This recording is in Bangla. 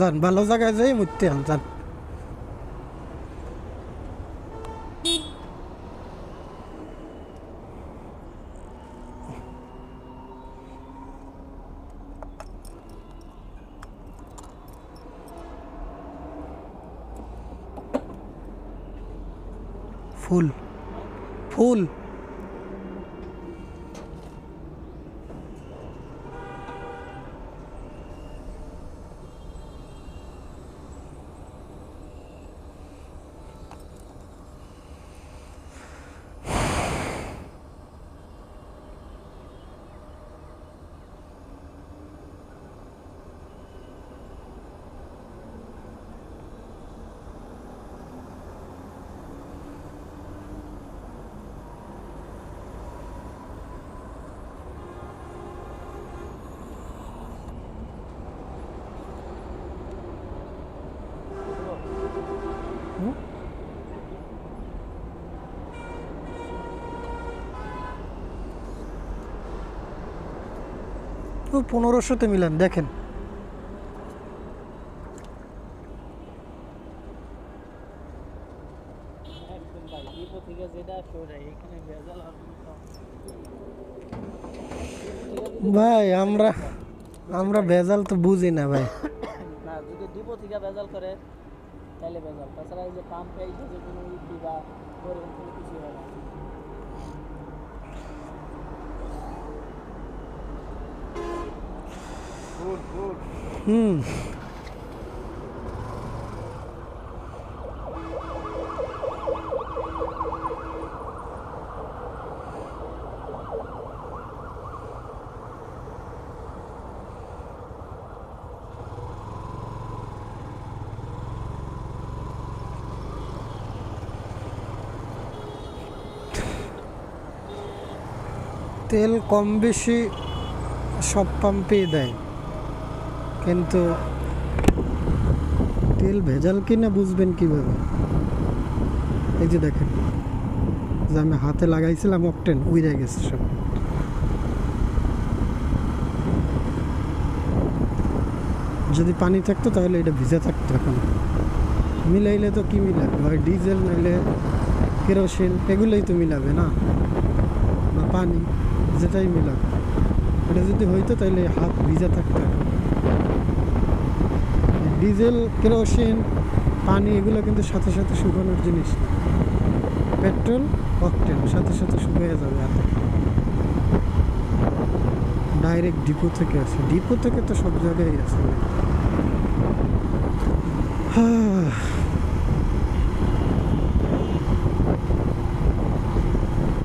যান ভালো জায়গায় যাই মুততে আন যান। ফুল ফুল। ও পনেরোশোতে মিলান, দেখেন। ভাই, আমরা আমরা ভেজাল তো বুঝি না, ভাই। যদি ভেজাল করে ভেজাল। তাছাড়া যে এই হয় না। হুম তেল কম বেশি সব পাম্পেই দেয়। কিন্তু তেল ভেজাল কিনা বুঝবেন কীভাবে? এই যে দেখেন, যে আমি হাতে লাগাইছিলাম অকটেন, উইরে গেছে সব। যদি পানি থাকতো তাহলে এটা ভিজে থাকতো এখন। মিলাইলে তো কি মিলাবে? হয় ডিজেল, নাইলে কেরোসিন, এগুলোই তো মিলাবে না? বা পানি, যেটাই মিলাবে এটা যদি হইতো তাহলে হাত ভিজে থাকতো এখন। ডিজেল, কেরোসিন, পানি, এগুলো কিন্তু সাথে সাথে শুকানোর জিনিস। পেট্রোল অকটেন সাথে সাথে শুকিয়ে যাবে হাতে ডাইরেক্ট ডিপো থেকে আসে। ডিপো থেকে তো সব জায়গায় আসে। হ্যাঁ